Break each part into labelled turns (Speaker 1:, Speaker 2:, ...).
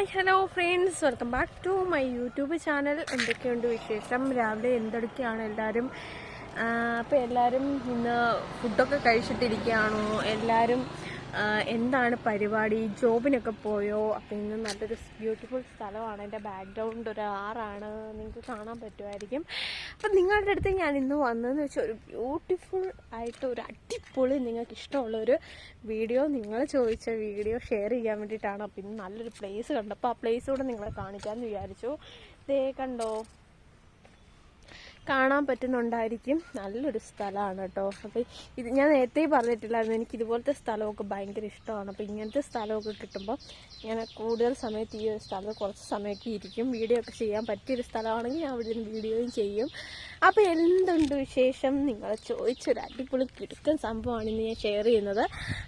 Speaker 1: Hi hello friends welcome back to my YouTube channel എന്തൊക്കെയുണ്ട് വിശേഷം? രാവിലെ എന്തൊക്കെയാണ് എല്ലാവരും അപ്പോൾ എല്ലാവരും ഇന്ന് ഫുഡൊക്കെ കഴിച്ചിട്ടിരിക്കുകയാണോ? എല്ലാവരും എന്താണ് പരിപാടി? ജോബിനൊക്കെ പോയോ? അപ്പം ഇന്ന് നല്ലൊരു ബ്യൂട്ടിഫുൾ സ്ഥലമാണ്. എന്റെ ബാക്ക്ഗ്രൗണ്ട് ഒരു ആറാണ്. നിങ്ങൾക്ക് കാണാൻ പറ്റുമായിരിക്കും. അപ്പം നിങ്ങളുടെ അടുത്ത് ഞാൻ ഇന്ന് വന്നതെന്ന് വെച്ചാൽ ഒരു ബ്യൂട്ടിഫുൾ ആയിട്ട് ഒരു അടിപൊളി നിങ്ങൾക്ക് ഇഷ്ടമുള്ള ഒരു വീഡിയോ നിങ്ങൾ ചോദിച്ച വീഡിയോ ഷെയർ ചെയ്യാൻ വേണ്ടിയിട്ടാണ്. അപ്പം ഇന്ന് നല്ലൊരു പ്ലേസ് കണ്ടപ്പോൾ ആ പ്ലേസ് കൂടെ നിങ്ങളെ കാണിക്കാമെന്ന് വിചാരിച്ചു. ദേ കണ്ടോ? കാണാൻ പറ്റുന്നുണ്ടായിരിക്കും. നല്ലൊരു സ്ഥലമാണ് കേട്ടോ. അപ്പോൾ ഇത് ഞാൻ നേരത്തെ പറഞ്ഞിട്ടില്ലായിരുന്നു. എനിക്ക് ഇതുപോലത്തെ സ്ഥലമൊക്കെ ഭയങ്കര ഇഷ്ടമാണ്. അപ്പോൾ ഇങ്ങനത്തെ സ്ഥലമൊക്കെ കിട്ടുമ്പോൾ ഞാൻ കൂടുതൽ സമയത്ത് ഈ ഒരു സ്ഥലത്ത് കുറച്ച് സമയമൊക്കെ ഇരിക്കും. വീഡിയോ ഒക്കെ ചെയ്യാൻ പറ്റിയൊരു സ്ഥലമാണെങ്കിൽ ഞാൻ അവിടെ നിന്ന് വീഡിയോയും ചെയ്യും. അപ്പോൾ എന്തുണ്ട് വിശേഷം? നിങ്ങൾ ചോദിച്ചൊരു അടിപൊളി കിടക്കൻ സംഭവമാണ് ഇന്ന് ഞാൻ ഷെയർ ചെയ്യുന്നത്.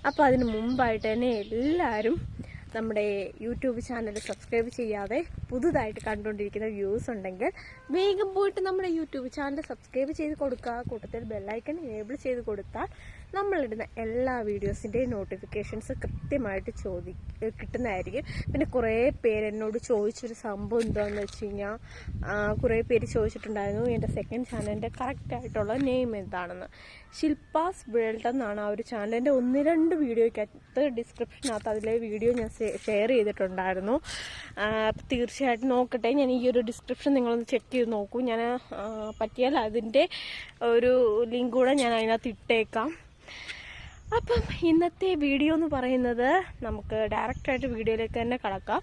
Speaker 1: അപ്പോൾ അതിന് മുമ്പായിട്ട് തന്നെ എല്ലാവരും നമ്മുടെ യൂട്യൂബ് ചാനൽ സബ്സ്ക്രൈബ് ചെയ്യാതെ പുതുതായിട്ട് കണ്ടുകൊണ്ടിരിക്കുന്ന വ്യൂസ് ഉണ്ടെങ്കിൽ വേഗം പോയിട്ട് നമ്മുടെ യൂട്യൂബ് ചാനൽ സബ്സ്ക്രൈബ് ചെയ്ത് കൊടുക്കുക. കൂട്ടത്തിൽ ബെല്ലൈക്കൺ എനേബിൾ ചെയ്ത് കൊടുത്താൽ നമ്മളിടുന്ന എല്ലാ വീഡിയോസിന്റെയും നോട്ടിഫിക്കേഷൻസ് കൃത്യമായിട്ട് ചോദി കിട്ടുന്നതായിരിക്കും. പിന്നെ കുറേ പേര് എന്നോട് ചോദിച്ചൊരു സംഭവം എന്താണെന്ന് വെച്ച് കഴിഞ്ഞാൽ കുറേ പേര് ചോദിച്ചിട്ടുണ്ടായിരുന്നു എന്റെ സെക്കൻഡ് ചാനലിന്റെ കറക്റ്റായിട്ടുള്ള നെയിം എന്താണെന്ന്. ശില്പാസ് വേൾഡ് എന്നാണ് ആ ഒരു ചാനലിന്റെ ഒന്ന് രണ്ട് വീഡിയോയ്ക്കകത്ത് ഡിസ്ക്രിപ്ഷനകത്ത് അതിലെ വീഡിയോ ഞാൻ ഷെയർ ചെയ്തിട്ടുണ്ടായിരുന്നു. അപ്പോൾ തീർച്ചയായിട്ടും നോക്കട്ടെ. ഞാൻ ഈ ഒരു ഡിസ്ക്രിപ്ഷൻ നിങ്ങളൊന്ന് ചെക്ക് ചെയ്ത് നോക്കൂ. ഞാൻ പറ്റിയാൽ അതിന്റെ ഒരു ലിങ്ക് കൂടെ ഞാൻ അതിനകത്ത് ഇട്ടേക്കാം. അപ്പം ഇന്നത്തെ വീഡിയോ എന്ന് പറയുന്നത് നമുക്ക് ഡയറക്റ്റായിട്ട് വീഡിയോയിലേക്ക് തന്നെ കടക്കാം.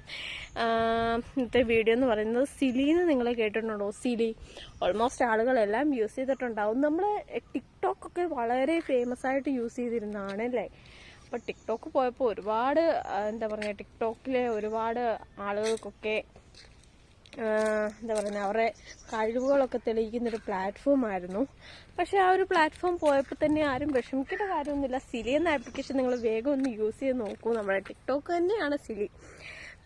Speaker 1: ഇന്നത്തെ വീഡിയോ എന്ന് പറയുന്നത് സിലിന്ന് നിങ്ങൾ കേട്ടിട്ടുണ്ടോ? സിലി. ഓൾമോസ്റ്റ് ആളുകളെല്ലാം യൂസ് ചെയ്തിട്ടുണ്ടാവും. നമ്മൾ ടിക്ടോക്ക് ഒക്കെ വളരെ ഫേമസ് ആയിട്ട് യൂസ് ചെയ്തിരുന്നതാണ് അല്ലേ? അപ്പോൾ ടിക്ടോക്ക് പോയപ്പോൾ ഒരുപാട് എന്താ പറയുക ടിക്ടോക്കിലെ ഒരുപാട് ആളുകൾക്കൊക്കെ എന്താ പറയുന്നത് അവരുടെ കഴിവുകളൊക്കെ പ്ലാറ്റ്ഫോം ആയിരുന്നു. പക്ഷെ ആ ഒരു പ്ലാറ്റ്ഫോം പോയപ്പോൾ തന്നെ ആരും വിഷമിക്കേണ്ട കാര്യമൊന്നുമില്ല. സിലി എന്ന ആപ്ലിക്കേഷൻ നിങ്ങൾ വേഗം ഒന്ന് യൂസ് ചെയ്ത് നോക്കൂ. നമ്മുടെ ടിക്ടോക്ക് തന്നെയാണ് സിലി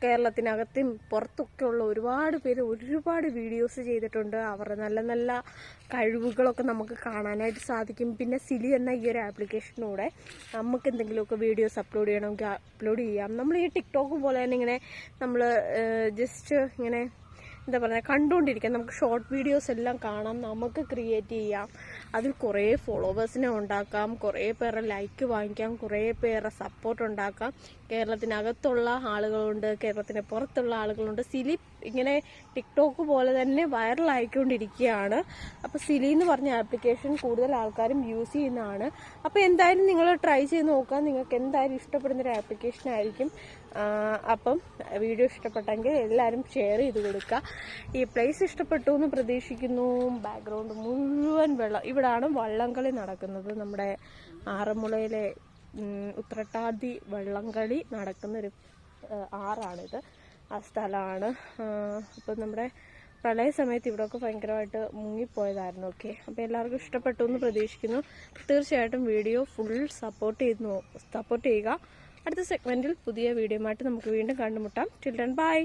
Speaker 1: കേരളത്തിനകത്തും പുറത്തൊക്കെ ഉള്ള ഒരുപാട് പേര് ഒരുപാട് വീഡിയോസ് ചെയ്തിട്ടുണ്ട്. അവരുടെ നല്ല നല്ല കഴിവുകളൊക്കെ നമുക്ക് കാണാനായിട്ട് സാധിക്കും. പിന്നെ സിലി എന്ന ഈ ഒരു ആപ്ലിക്കേഷനിലൂടെ നമുക്ക് എന്തെങ്കിലുമൊക്കെ വീഡിയോസ് അപ്ലോഡ് ചെയ്യണമെങ്കിൽ അപ്ലോഡ് ചെയ്യാം. നമ്മൾ ഈ ടിക്ടോക്ക് പോലെ തന്നെ ഇങ്ങനെ നമ്മൾ ജസ്റ്റ് ഇങ്ങനെ എന്താ പറയുക കണ്ടുകൊണ്ടിരിക്കാം നമുക്ക് ഷോർട്ട് വീഡിയോസ് എല്ലാം കാണാം നമുക്ക് ക്രിയേറ്റ് ചെയ്യാം. അതിൽ കുറേ ഫോളോവേഴ്സിനെ ഉണ്ടാക്കാം കുറേ പേരെ ലൈക്ക് വാങ്ങിക്കാം കുറേ പേരെ സപ്പോർട്ട് ഉണ്ടാക്കാം. കേരളത്തിനകത്തുള്ള ആളുകളുണ്ട് കേരളത്തിന് പുറത്തുള്ള ആളുകളുണ്ട്. സിലി ഇങ്ങനെ ടിക്ടോക്ക് പോലെ തന്നെ വൈറലായിക്കൊണ്ടിരിക്കുകയാണ് അപ്പോൾ സിലി എന്ന് പറഞ്ഞ ആപ്ലിക്കേഷൻ കൂടുതൽ ആൾക്കാരും യൂസ് ചെയ്യുന്നതാണ്. അപ്പോൾ എന്തായാലും നിങ്ങൾ ട്രൈ ചെയ്ത് നോക്കുക. നിങ്ങൾക്ക് എന്തായാലും ഇഷ്ടപ്പെടുന്ന ഒരു ആപ്ലിക്കേഷൻ ആയിരിക്കും അപ്പം വീഡിയോ ഇഷ്ടപ്പെട്ടെങ്കിൽ എല്ലാവരും ഷെയർ ചെയ്ത് കൊടുക്കുക. ഈ പ്ലേസ് ഇഷ്ടപ്പെട്ടു എന്ന് പ്രതീക്ഷിക്കുന്നു. ബാക്ക്ഗ്രൗണ്ട് മുഴുവൻ വെള്ളം. ഇവിടാണ് വള്ളംകളി നടക്കുന്നത്. നമ്മുടെ ആറന്മുളയിലെ ഉത്രട്ടാതി വള്ളംകളി നടക്കുന്നൊരു ആറാണിത്. ആ സ്ഥലമാണ്. അപ്പം നമ്മുടെ പ്രളയ സമയത്ത് ഇവിടെയൊക്കെ ഭയങ്കരമായിട്ട് മുങ്ങിപ്പോയതായിരുന്നു. ഓക്കെ. അപ്പോൾ എല്ലാവർക്കും ഇഷ്ടപ്പെട്ടു എന്ന് പ്രതീക്ഷിക്കുന്നു. തീർച്ചയായിട്ടും വീഡിയോ ഫുൾ സപ്പോർട്ട് ചെയ്ത് സപ്പോർട്ട് ചെയ്യുക. അടുത്ത സെഗ്മെന്റിൽ പുതിയ വീഡിയോ ആയിട്ട് നമുക്ക് വീണ്ടും കണ്ടുമുട്ടാം. Children by